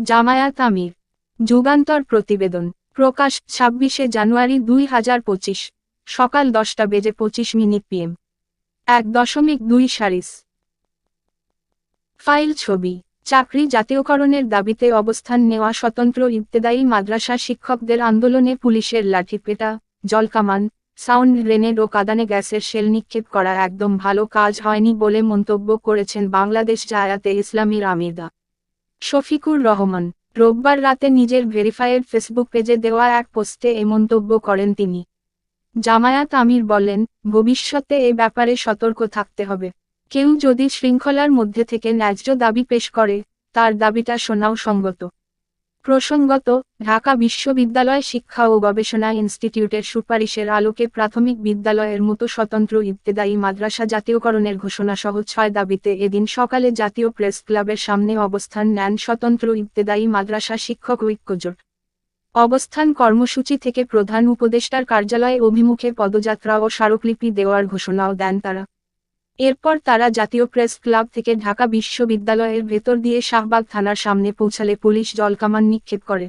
জামায়াত আমির, যুগান্তর প্রতিবেদন, প্রকাশ ছাব্বিশে জানুয়ারি দুই হাজার পঁচিশ, সকাল দশটা বেজে পঁচিশ মিনিট পিএম। এক দশমিক দুই সারিস। ফাইল ছবি, চাকরি জাতীয়করণের দাবিতে অবস্থান নেওয়া স্বতন্ত্র ইবতেদায়ী মাদ্রাসা শিক্ষকদের আন্দোলনে পুলিশের লাঠিপেটা, জলকামান, সাউন্ড গ্রেনেড ও কাদানে গ্যাসের শেল নিক্ষেপ করা একদম ভালো কাজ হয়নি বলে মন্তব্য করেছেন বাংলাদেশ জায়াতে ইসলামীর আমিদা শফিকুর রহমান, রোববার রাতে নিজের ভেরিফাইড ফেসবুক পেজে দেওয়া এক পোস্টে এ মন্তব্য করেন তিনি। জামায়াত আমির বলেন, ভবিষ্যতে এ ব্যাপারে সতর্ক থাকতে হবে। কেউ যদি শৃঙ্খলার মধ্যে থেকে ন্যায্য দাবি পেশ করে, তার দাবিটা শোনাও সঙ্গত। প্রসঙ্গত, ঢাকা বিশ্ববিদ্যালয় শিক্ষা ও গবেষণা ইনস্টিটিউটের সুপারিশের আলোকে প্রাথমিক বিদ্যালয়ের মতো স্বতন্ত্র ইবতেদায়ী মাদ্রাসা জাতীয়করণের ঘোষণাসহ ছয় দাবিতে এদিন সকালে জাতীয় প্রেস ক্লাবের সামনে অবস্থান নেন স্বতন্ত্র ইবতেদায়ী মাদ্রাসা শিক্ষক ঐক্যজোট অবস্থান কর্মসূচি থেকে প্রধান উপদেষ্টার কার্যালয়ে অভিমুখে পদযাত্রা ও স্মারকলিপি দেওয়ার ঘোষণাও দেন তারা। এরপর তারা জাতীয় প্রেস ক্লাব থেকে ঢাকা বিশ্ববিদ্যালয়ের ভেতর দিয়ে শাহবাগ থানার সামনে পৌঁছালে পুলিশ জলকামান নিক্ষেপ করে।